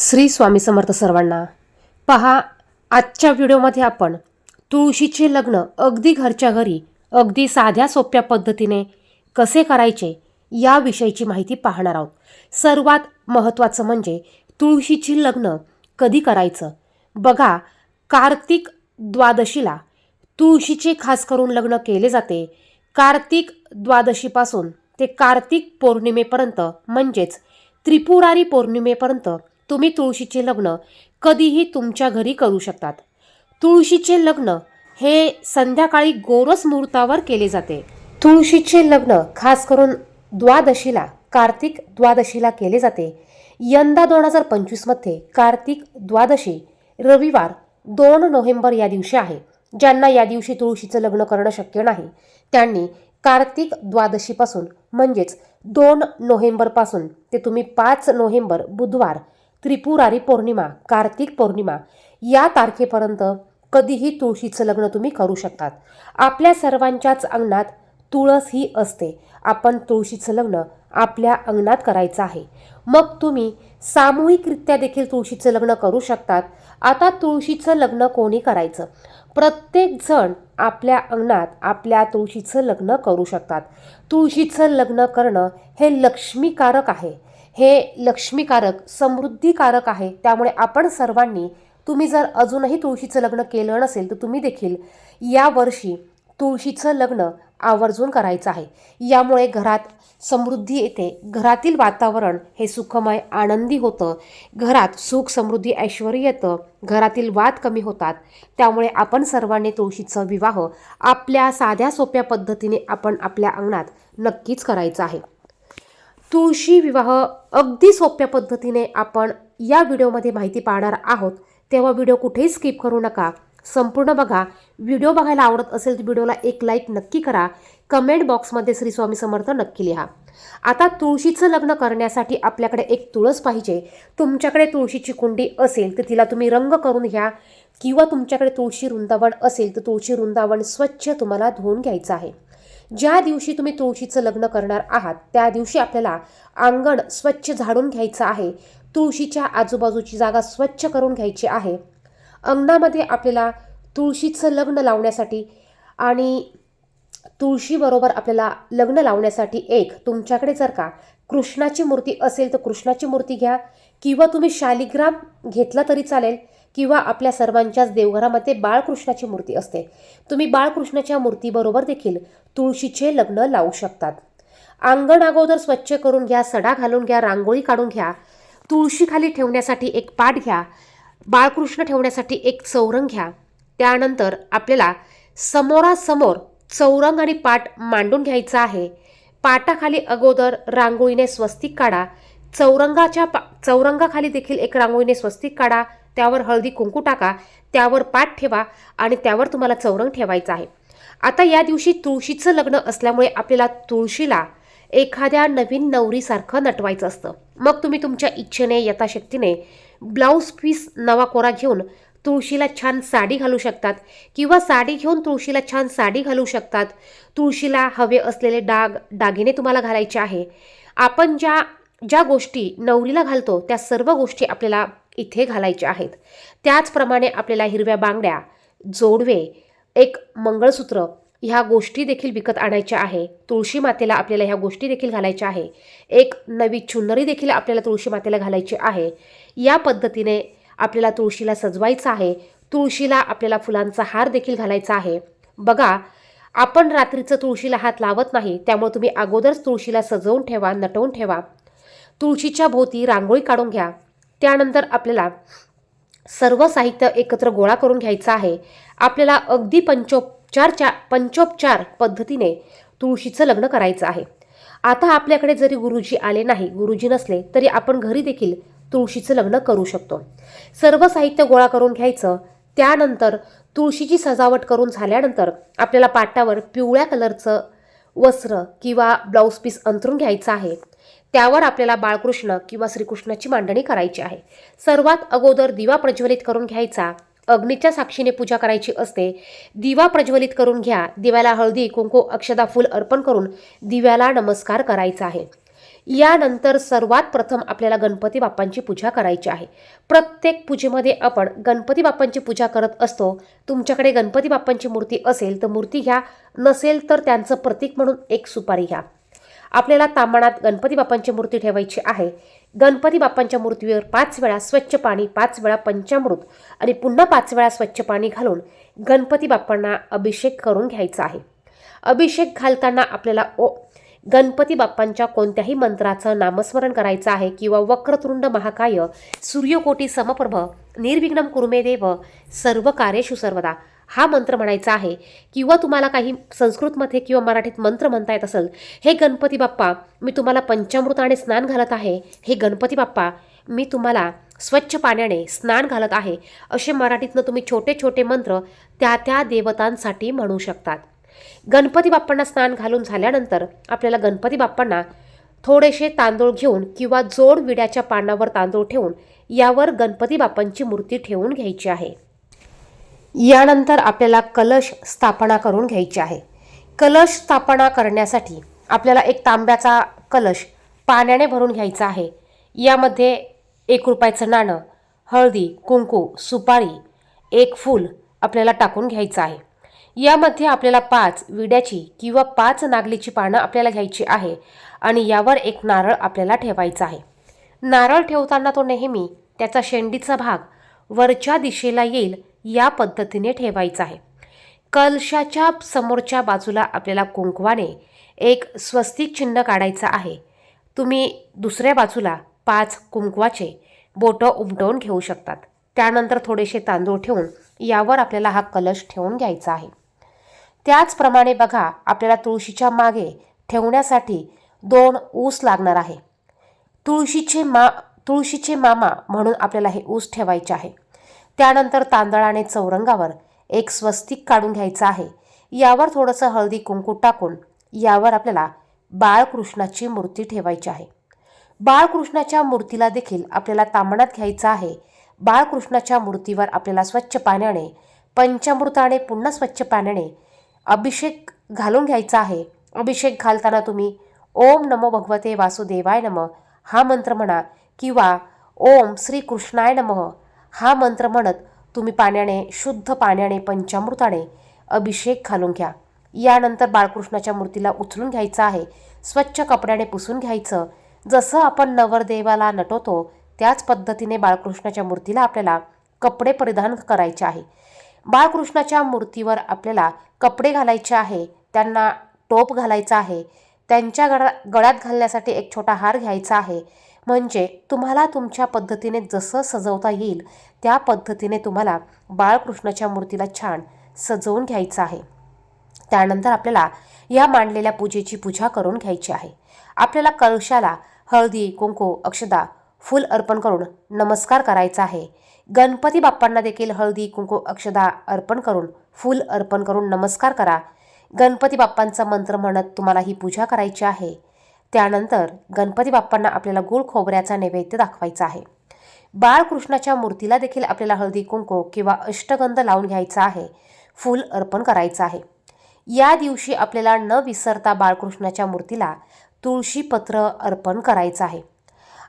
श्री स्वामी समर्थ सर्वांना पहा आजच्या व्हिडिओमध्ये आपण तुळशीचे लग्न अगदी घरच्या घरी अगदी साध्या सोप्या पद्धतीने कसे करायचे याविषयीची माहिती पाहणार आहोत. सर्वात महत्त्वाचं म्हणजे तुळशीची लग्न कधी करायचं? बघा कार्तिक द्वादशीला तुळशीचे खास करून लग्न केले जाते. कार्तिक द्वादशीपासून ते कार्तिक पौर्णिमेपर्यंत म्हणजेच त्रिपुरारी पौर्णिमेपर्यंत तुम्ही तुळशीचे लग्न कधीही तुमच्या घरी करू शकतात. तुळशीचे लग्न हे संध्याकाळी गोरस मुहूर्तावर केले जाते. तुळशीचे लग्न खास करून द्वादशीला कार्तिक द्वादशीला केले जाते. यंदा दोन हजार पंचवीसमध्ये कार्तिक द्वादशी रविवार दोन नोव्हेंबर या दिवशी आहे. ज्यांना या दिवशी तुळशीचं लग्न करणं शक्य नाही त्यांनी कार्तिक द्वादशीपासून म्हणजेच दोन नोव्हेंबरपासून ते तुम्ही पाच नोव्हेंबर बुधवार त्रिपुरारी पौर्णिमा कार्तिक पौर्णिमा या तारखेपर्यंत कधीही तुळशीचं लग्न तुम्ही करू शकतात. आपल्या सर्वांच्याच अंगणात तुळस ही असते. आपण तुळशीचं लग्न आपल्या अंगणात करायचं आहे. मग तुम्ही सामूहिकरित्या देखील तुळशीचं लग्न करू शकतात. आता तुळशीचं लग्न कोणी करायचं? प्रत्येक जण आपल्या अंगणात आपल्या तुळशीचं लग्न करू शकतात. तुळशीचं लग्न करणं हे लक्ष्मीकारक आहे. हे लक्ष्मीकारक समृद्धीकारक आहे. त्यामुळे आपण सर्वांनी तुम्ही जर अजूनही तुळशीचं लग्न केलं नसेल तर तुम्ही देखील या वर्षी तुळशीचं लग्न आवर्जून करायचं आहे. यामुळे घरात समृद्धी येते. घरातील वातावरण हे सुखमय आनंदी होतं. घरात सुख समृद्धी ऐश्वर येतं. घरातील वाद कमी होतात. त्यामुळे आपण सर्वांनी तुळशीचं विवाह आपल्या साध्या सोप्या पद्धतीने आपण आपल्या अंगणात नक्कीच करायचं आहे. तुळशी विवाह अगदी सोप्या पद्धतीने आपण या व्हिडिओमध्ये माहिती पाहणार आहोत. तेव्हा व्हिडिओ कुठेही स्किप करू नका. संपूर्ण बघा. व्हिडिओ बघायला आवडत असेल तर व्हिडिओला एक लाईक नक्की करा. कमेंट बॉक्समध्ये श्री स्वामी समर्थ नक्की लिहा. आता तुळशीचं लग्न करण्यासाठी आपल्याकडे एक तुळस पाहिजे. तुमच्याकडे तुळशीची कुंडी असेल तर तिला तुम्ही रंग करून घ्या. किंवा तुमच्याकडे तुळशी वृंदावन असेल तर तुळशी वृंदावन स्वच्छ तुम्हाला धुवून घ्यायचं आहे. ज्या दिवशी तुम्ही तुळशीचं लग्न करणार आहात त्या दिवशी आपल्याला अंगण स्वच्छ झाडून घ्यायचं आहे. तुळशीच्या आजूबाजूची जागा स्वच्छ करून घ्यायची आहे. अंगणामध्ये आपल्याला तुळशीचं लग्न लावण्यासाठी आणि तुळशीबरोबर आपल्याला लग्न लावण्यासाठी एक तुमच्याकडे जर का कृष्णाची मूर्ती असेल तर कृष्णाची मूर्ती घ्या किंवा तुम्ही शालिग्राम घेतला तरी चालेल. किंवा आपल्या सर्वांच्याच देवघरामध्ये बाळकृष्णाची मूर्ती असते. तुम्ही बाळकृष्णाच्या मूर्तीबरोबर देखील तुळशीचे लग्न लावू शकतात. अंगण अगोदर स्वच्छ करून घ्या सडा घालून घ्या रांगोळी काढून घ्या. तुळशीखाली ठेवण्यासाठी एक पाट घ्या. बाळकृष्ण ठेवण्यासाठी एक चौरंग घ्या. त्यानंतर आपल्याला समोरासमोर चौरंग आणि पाट मांडून घ्यायचा आहे. पाटाखाली अगोदर रांगोळीने स्वस्तिक काढा. चौरंगाच्या पा चौरंगाखाली देखील एक रांगोळीने स्वस्तिक काढा. त्यावर हळदी कुंकू टाका त्यावर पाठ ठेवा आणि त्यावर तुम्हाला चौरंग ठेवायचं आहे. आता या दिवशी तुळशीचं लग्न असल्यामुळे आपल्याला तुळशीला एखाद्या नवीन नवरीसारखं नटवायचं असतं. मग तुम्ही तुमच्या इच्छेने यथाशक्तीने ब्लाऊज पीस नवा कोरा घेऊन तुळशीला छान साडी घालू शकतात किंवा साडी घेऊन तुळशीला छान साडी घालू शकतात. तुळशीला हवे असलेले डाग दागिने तुम्हाला घालायचे आहे. आपण ज्या ज्या गोष्टी नवरीला घालतो त्या सर्व गोष्टी आपल्याला इथे घालायच्या आहेत. त्याचप्रमाणे आपल्याला हिरव्या बांगड्या जोडवे एक मंगळसूत्र ह्या गोष्टी देखील विकत आणायच्या आहे. तुळशी मातेला आपल्याला ह्या गोष्टी देखील घालायच्या आहे. एक नवी चुनरी देखील आपल्याला तुळशी मातेला घालायची आहे. या पद्धतीने आपल्याला तुळशीला सजवायचं आहे. तुळशीला आपल्याला फुलांचा हार देखील घालायचा आहे. बघा आपण रात्रीचं तुळशीला हात लावत नाही त्यामुळे तुम्ही अगोदरच तुळशीला सजवून ठेवा नटवून ठेवा. तुळशीच्या भोवती रांगोळी काढून घ्या. त्यानंतर आपल्याला सर्व साहित्य एकत्र गोळा करून घ्यायचं आहे. आपल्याला अगदी पंचोपचारच्या पंचोपचार पद्धतीने तुळशीचं लग्न करायचं आहे. आता आपल्याकडे जरी गुरुजी आले नाही गुरुजी नसले तरी आपण घरी देखील तुळशीचं लग्न करू शकतो. सर्व साहित्य गोळा करून घ्यायचं. त्यानंतर तुळशीची सजावट करून झाल्यानंतर आपल्याला पाटावर पिवळ्या कलरचं वस्त्र किंवा ब्लाऊज पीस अंतरून घ्यायचं आहे. त्यावर आपल्याला बाळकृष्ण किंवा श्रीकृष्णाची मांडणी करायची आहे. सर्वात अगोदर दिवा प्रज्वलित करून घ्यायचा. अग्नीच्या साक्षीने पूजा करायची असते. दिवा प्रज्वलित करून घ्या. दिव्याला हळदी कुंकू अक्षदा फूल अर्पण करून दिव्याला नमस्कार करायचा आहे. यानंतर सर्वात प्रथम आपल्याला गणपती बाप्पांची पूजा करायची आहे. प्रत्येक पूजेमध्ये आपण गणपती बाप्पांची पूजा करत असतो. तुमच्याकडे गणपती बाप्पांची मूर्ती असेल तर मूर्ती घ्या. नसेल तर त्यांचं प्रतीक म्हणून एक सुपारी घ्या. आपल्याला तांबणात गणपती बाप्पांची मूर्ती ठेवायची आहे. गणपती बाप्पांच्या मूर्तीवर पाच वेळा स्वच्छ पाणी पाच वेळा पंचामृत आणि पुन्हा पाच वेळा स्वच्छ पाणी घालून गणपती बाप्पांना अभिषेक करून घ्यायचा आहे. अभिषेक घालताना आपल्याला ओ गणपती बाप्पांच्या कोणत्याही मंत्राचं नामस्मरण करायचं आहे किंवा वक्रतुंड महाकाय सूर्यकोटी समप्रभ निर्विघ्नम कुरुमे देव सर्व कार्येषु सर्वदा. हा मंत्र म्हणायचा आहे किंवा तुम्हाला काही संस्कृतमध्ये किंवा मराठीत मंत्र म्हणता येत असेल हे गणपती बाप्पा मी तुम्हाला पंचामृताने स्नान घालत आहे. हे गणपती बाप्पा मी तुम्हाला स्वच्छ पाण्याने स्नान घालत आहे. असे मराठीतनं तुम्ही छोटे छोटे मंत्र त्या त्या देवतांसाठी म्हणू शकतात. गणपती बाप्पांना स्नान घालून झाल्यानंतर आपल्याला गणपती बाप्पांना थोडेसे तांदूळ घेऊन किंवा जोड विड्याच्या पानावर तांदूळ ठेवून यावर गणपती बाप्पांची मूर्ती ठेवून घ्यायची आहे. यानंतर आपल्याला कलश स्थापना करून घ्यायची आहे. कलश स्थापना करण्यासाठी आपल्याला एक तांब्याचा कलश पाण्याने भरून घ्यायचा आहे. यामध्ये एक रुपयाचं नाणं हळदी कुंकू सुपारी एक फूल आपल्याला टाकून घ्यायचं आहे. यामध्ये आपल्याला पाच विड्याची किंवा पाच नागलीची पानं आपल्याला घ्यायची आहे आणि यावर एक नारळ आपल्याला ठेवायचा आहे. नारळ ठेवताना तो नेहमी त्याचा शेंडीचा भाग वरच्या दिशेला येईल या पद्धतीने ठेवायचं आहे. कलशाच्या समोरच्या बाजूला आपल्याला कुंकवाने एक स्वस्तिक चिन्ह काढायचं आहे. तुम्ही दुसऱ्या बाजूला पाच कुंकवाचे बोटं उमटवून घेऊ शकतात. त्यानंतर थोडेसे तांदूळ ठेवून यावर आपल्याला हा कलश ठेवून घ्यायचा आहे. त्याचप्रमाणे बघा आपल्याला तुळशीच्या मागे ठेवण्यासाठी दोन ऊस लागणार आहे. तुळशीचे मा तुळशीचे मामा म्हणून आपल्याला हे ऊस ठेवायचे आहे. त्यानंतर तांदळाने चौरंगावर एक स्वस्तिक काढून घ्यायचं आहे. यावर थोडंसं हळदी कुंकू टाकून यावर आपल्याला बाळकृष्णाची मूर्ती ठेवायची आहे. बाळकृष्णाच्या मूर्तीला देखील आपल्याला तांबणात घ्यायचं आहे. बाळकृष्णाच्या मूर्तीवर आपल्याला स्वच्छ पाण्याने पंचामृताने पुन्हा स्वच्छ पाण्याने अभिषेक घालून घ्यायचा आहे. अभिषेक घालताना तुम्ही ओम नमो भगवते वासुदेवाय नम हा मंत्र म्हणा किंवा ओम श्री कृष्णाय नमः हा मंत्र म्हणत तुम्ही पाण्याने शुद्ध पाण्याने पंचामृताने अभिषेक घालून घ्या. यानंतर बाळकृष्णाच्या मूर्तीला उचलून घ्यायचं आहे. स्वच्छ कपड्याने पुसून घ्यायचं. जसं आपण नवरदेवाला नटवतो त्याच पद्धतीने बाळकृष्णाच्या मूर्तीला आपल्याला कपडे परिधान करायचे आहे. बाळकृष्णाच्या मूर्तीवर आपल्याला कपडे घालायचे आहे. त्यांना टोप घालायचा आहे. त्यांच्या गळा गळ्यात घालण्यासाठी एक छोटा हार घ्यायचा आहे. म्हणजे तुम्हाला तुमच्या पद्धतीने जसं सजवता येईल त्या पद्धतीने तुम्हाला बाळकृष्णाच्या मूर्तीला छान सजवून घ्यायचं आहे. त्यानंतर आपल्याला या मांडलेल्या पूजेची पूजा करून घ्यायची आहे. आपल्याला कळशाला हळदी कुंकू अक्षदा फूल अर्पण करून नमस्कार करायचा आहे. गणपती बाप्पांना देखील हळदी कुंकू अक्षदा अर्पण करून फूल अर्पण करून नमस्कार करा. गणपती बाप्पांचा मंत्र म्हणत तुम्हाला ही पूजा करायची आहे. त्यानंतर गणपती बाप्पांना आपल्याला गुळ खोबऱ्याचा नैवेद्य दाखवायचा आहे. बाळकृष्णाच्या मूर्तीला देखील आपल्याला हळदी कुंकू किंवा अष्टगंध लावून घ्यायचा आहे. फूल अर्पण करायचं आहे. या दिवशी आपल्याला न विसरता बाळकृष्णाच्या मूर्तीला तुळशीपत्र अर्पण करायचं आहे.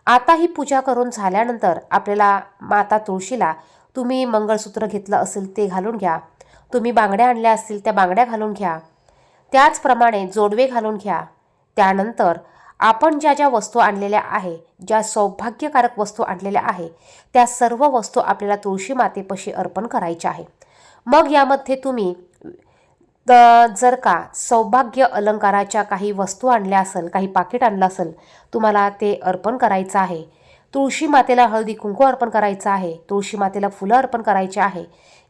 आता ही पूजा करून झाल्यानंतर आपल्याला माता तुळशीला तुम्ही मंगळसूत्र घेतलं असेल ते घालून घ्या. तुम्ही बांगड्या आणल्या असतील त्या बांगड्या घालून घ्या. त्याचप्रमाणे जोडवे घालून घ्या. त्यानंतर आपण ज्या ज्या वस्तू आणलेल्या आहे ज्या सौभाग्यकारक वस्तू आणलेल्या आहे त्या सर्व वस्तू आपल्याला तुळशी मातेपाशी अर्पण करायच्या आहे. मग यामध्ये तुम्ही जर का सौभाग्य अलंकाराच्या काही वस्तू आणल्या असेल काही पाकिट आणलं असेल तुम्हाला ते अर्पण करायचं आहे. तुळशी मातेला हळदी कुंकू अर्पण करायचं आहे तुळशी मातेला फुलं अर्पण करायचे आहे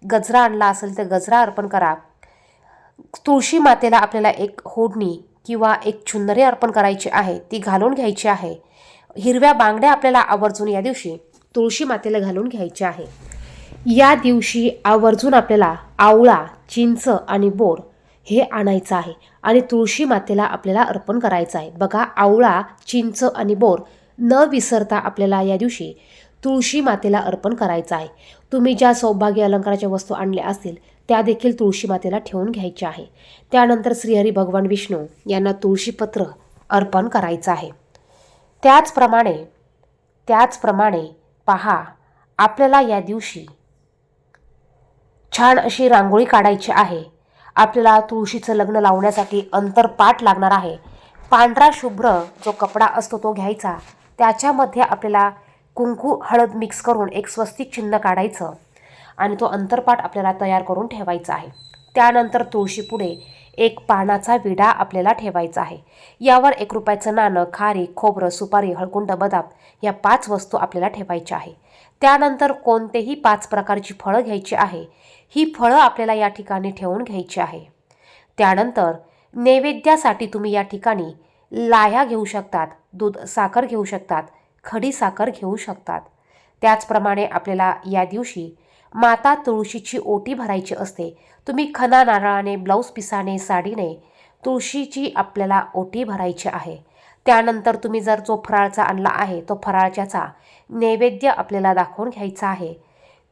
गजरा आणला असेल तर गजरा अर्पण करा. तुळशी मातेला आपल्याला एक होडणी किंवा एक छुंदरे अर्पण करायची आहे ती घालून घ्यायची आहे. हिरव्या बांगड्या आपल्याला आवर्जून या दिवशी तुळशी मातेला घालून घ्यायची आहे. या दिवशी आवर्जून आपल्याला आवळा चिंच आणि बोर हे आणायचं आहे आणि तुळशी मातेला आपल्याला अर्पण करायचं आहे. बघा आवळा चिंच आणि बोर न विसरता आपल्याला या दिवशी तुळशी मातेला अर्पण करायचं आहे. तुम्ही ज्या सौभाग्य अलंकाराच्या वस्तू आणल्या असतील त्या देखील तुळशी मातेला ठेवून घ्यायच्या आहे. त्यानंतर श्रीहरी भगवान विष्णू यांना तुळशीपत्र अर्पण करायचं आहे. त्याचप्रमाणे त्याचप्रमाणे पहा आपल्याला या दिवशी छान अशी रांगोळी काढायची आहे. आपल्याला तुळशीचं लग्न लावण्यासाठी अंतरपाठ लागणार आहे. पांढरा शुभ्र जो कपडा असतो तो घ्यायचा. त्याच्यामध्ये आपल्याला कुंकू हळद मिक्स करून एक स्वस्तिक चिन्ह काढायचं. आणि तो अंतरपाठ आपल्याला तयार करून ठेवायचा आहे. त्यानंतर तुळशीपुढे एक पानाचा विडा आपल्याला ठेवायचा आहे. यावर एक रुपयाचं नाणं खारी खोबरं सुपारी हळकुंड बदाम या पाच वस्तू आपल्याला ठेवायच्या आहे. त्यानंतर कोणतेही पाच प्रकारची फळं घ्यायची आहे ही फळं आपल्याला या ठिकाणी ठेवून घ्यायची आहे. त्यानंतर नैवेद्यासाठी तुम्ही या ठिकाणी लाह्या घेऊ शकतात दूध साखर घेऊ शकतात खडी साखर घेऊ शकतात. त्याचप्रमाणे आपल्याला या दिवशी माता तुळशीची ओटी भरायची असते. तुम्ही खना नारळाने ब्लाऊज पिसाने साडीने तुळशीची आपल्याला ओटी भरायची आहे. त्यानंतर तुम्ही जर जो फराळचा आणला आहे तो फराळच्याचा नैवेद्य आपल्याला दाखवून घ्यायचा आहे.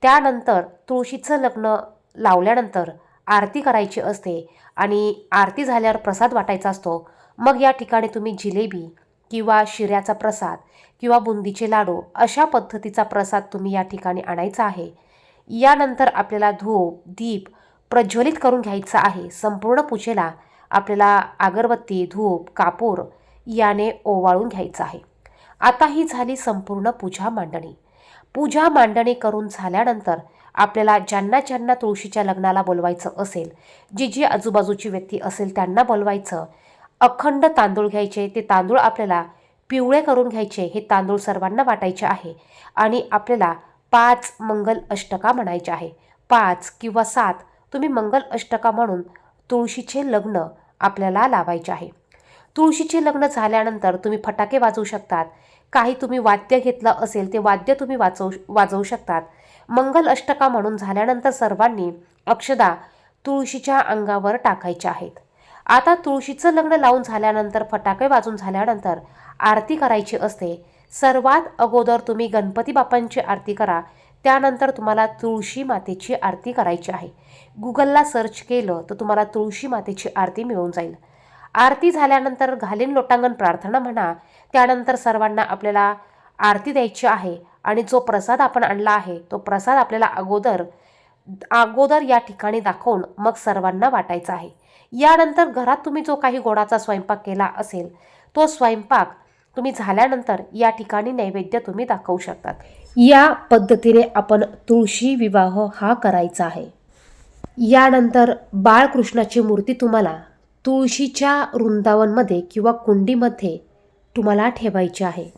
त्यानंतर तुळशीचं लग्न लावल्यानंतर आरती करायची असते आणि आरती झाल्यावर प्रसाद वाटायचा असतो. मग या ठिकाणी तुम्ही जिलेबी किंवा शिऱ्याचा प्रसाद किंवा बुंदीचे लाडू अशा पद्धतीचा प्रसाद तुम्ही या ठिकाणी आणायचा आहे. यानंतर आपल्याला धूप दीप प्रज्वलित करून घ्यायचा आहे. संपूर्ण पूजेला आपल्याला अगरबत्ती धूप कापूर याने ओवाळून घ्यायचं आहे. आता ही झाली संपूर्ण पूजा मांडणी. पूजा मांडणी करून झाल्यानंतर आपल्याला ज्यांना ज्यांना तुळशीच्या लग्नाला बोलवायचं असेल जी जी आजूबाजूची व्यक्ती असेल त्यांना बोलवायचं. अखंड तांदूळ घ्यायचे ते तांदूळ आपल्याला पिवळे करून घ्यायचे हे तांदूळ सर्वांना वाटायचे आहे. आणि आपल्याला पाच मंगल अष्टका म्हणायचे आहे. पाच किंवा सात तुम्ही मंगल अष्टका म्हणून तुळशीचे लग्न आपल्याला लावायचे आहे. तुळशीचे लग्न झाल्यानंतर तुम्ही फटाके वाजवू शकतात. काही तुम्ही वाद्य घेतलं असेल ते वाद्य तुम्ही वाचवू वाजवू शकतात. मंगल अष्टका म्हणून झाल्यानंतर सर्वांनी अक्षदा तुळशीच्या अंगावर टाकायच्या आहेत. आता तुळशीचं लग्न लावून झाल्यानंतर फटाके वाजून झाल्यानंतर आरती करायची असते. सर्वात अगोदर तुम्ही गणपती बाप्पांची आरती करा त्यानंतर तुम्हाला तुळशी मातेची आरती करायची आहे. गुगलला सर्च केलं तर तुम्हाला तुळशी मातेची आरती मिळून जाईल. आरती झाल्यानंतर घालीन लोटांगण प्रार्थना म्हणा त्यानंतर सर्वांना आपल्याला आरती द्यायची आहे आणि जो प्रसाद आपण आणला आहे तो प्रसाद आपल्याला अगोदर अगोदर या ठिकाणी दाखवून मग सर्वांना वाटायचा आहे. यानंतर घरात तुम्ही जो काही गोडाचा स्वयंपाक केला असेल तो स्वयंपाक तुम्ही झाल्यानंतर या ठिकाणी नैवेद्य तुम्ही दाखवू शकतात. या पद्धतीने आपण तुळशी विवाह हा करायचा आहे. यानंतर बाळकृष्णाची मूर्ती तुम्हाला तुळशीच्या वृंदावनमध्ये किंवा कुंडीमध्ये तुम्हाला ठेवायची आहे.